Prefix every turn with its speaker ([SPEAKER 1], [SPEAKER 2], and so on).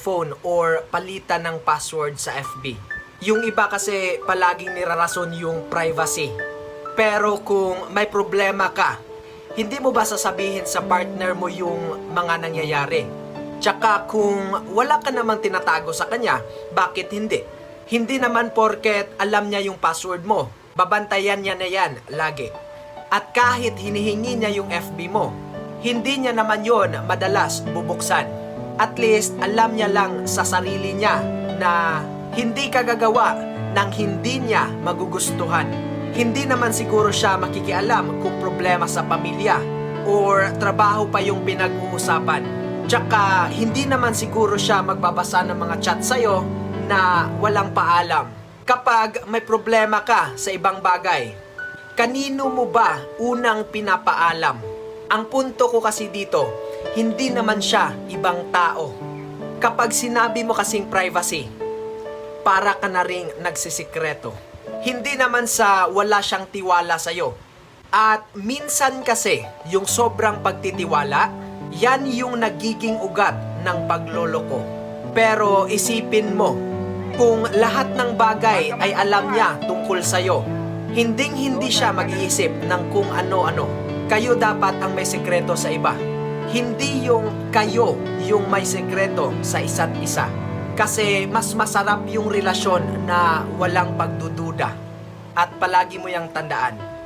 [SPEAKER 1] phone or palitan ng password sa FB. Yung iba kasi palaging nirarason yung privacy. Pero kung may problema ka, hindi mo ba sasabihin sa partner mo yung mga nangyayari? Tsaka kung wala ka namang tinatago sa kanya, bakit hindi? Hindi naman porket alam niya yung password mo. Babantayan niya na yan lagi. At kahit hinihingi niya yung FB mo, hindi niya naman yon madalas bubuksan. At least alam niya lang sa sarili niya na hindi ka gagawa ng hindi niya magugustuhan. Hindi naman siguro siya makikialam kung problema sa pamilya or trabaho pa yung pinag-uusapan. Tsaka hindi naman siguro siya magbabasa ng mga chat sa'yo na walang paalam. Kapag may problema ka sa ibang bagay, kanino mo ba unang pinapaalam? Ang punto ko kasi dito, hindi naman siya ibang tao. Kapag sinabi mo kasing privacy, para ka na ring nagsisikreto. Hindi naman sa wala siyang tiwala sa'yo. At minsan kasi, yung sobrang pagtitiwala, yan yung nagiging ugat ng pagloloko. Pero isipin mo, kung lahat ng bagay ay alam niya tungkol sa'yo, hinding hindi siya mag-iisip ng kung ano-ano. Kayo dapat ang may sekreto sa iba. Hindi yung kayo yung may sekreto sa isa't isa. Kasi mas masarap yung relasyon na walang pagdududa. At palagi mo yung tandaan,